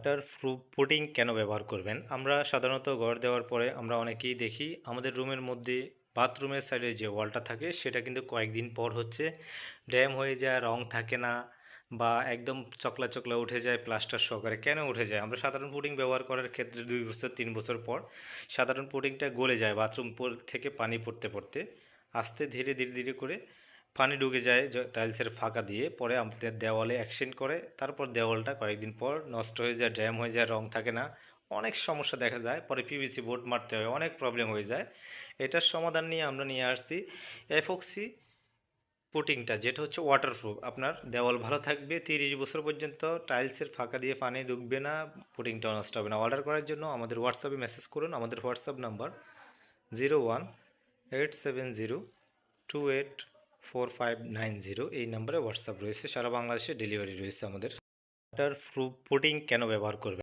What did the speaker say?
Water putting কেন ব্যবহার করবেন? আমরা সাধারণত ঘর দেওয়ার পরে আমরা অনেকেই দেখি, আমাদের রুমের মধ্যে বাথরুমের সাইডে যে ওয়ালটা থাকে, সেটা কিন্তু কয়েকদিন পর হচ্ছে ড্যাম হয়ে যায়, রং থাকে না বা একদম চকলা চকলা উঠে যায়, প্লাস্টার সহকারে। কেন উঠে যায়? আমরা সাধারণ পুটিং ব্যবহার করার ক্ষেত্রে দুই বছর, তিন বছর পর সাধারণ পুটিংটা গলে যায় বাথরুম থেকে পানি পড়তে পড়তে। আস্তে ধীরে ধীরে ধীরে করে পানি ঢুকে যায় টাইলসের ফাঁকা দিয়ে, পরে আমাদের দেওয়ালে অ্যাকশন করে, তারপর দেওয়ালটা কয়েকদিন পর নষ্ট হয়ে যায়, ড্যাম হয়ে যায়, রং থাকে না। অনেক সমস্যা দেখা যায়, পরে পিভিসি বোর্ড মারতে হয়, অনেক প্রবলেম হয়ে যায়। এটার সমাধান নিয়ে আমরা নিয়ে আসছি এফক্সি পুটিংটা, যেটা হচ্ছে ওয়াটারপ্রুফ আপনার দেওয়াল ভালো থাকবে, তিরিশ বছর পর্যন্ত টাইলসের ফাঁকা দিয়ে পানি ঢুকবে না, পুটিংটা নষ্ট হবে না। অর্ডার করার জন্য আমাদের হোয়াটসঅ্যাপে মেসেজ করুন, আমাদের WhatsApp number zero one eight seven zero two eight four five nine zero এই নাম্বারে হোয়াটসঅ্যাপ রয়েছে, সারা বাংলাদেশে ডেলিভারি রয়েছে আমাদের। ওয়াটার প্রুফ পুটিং কেন ব্যবহার করবে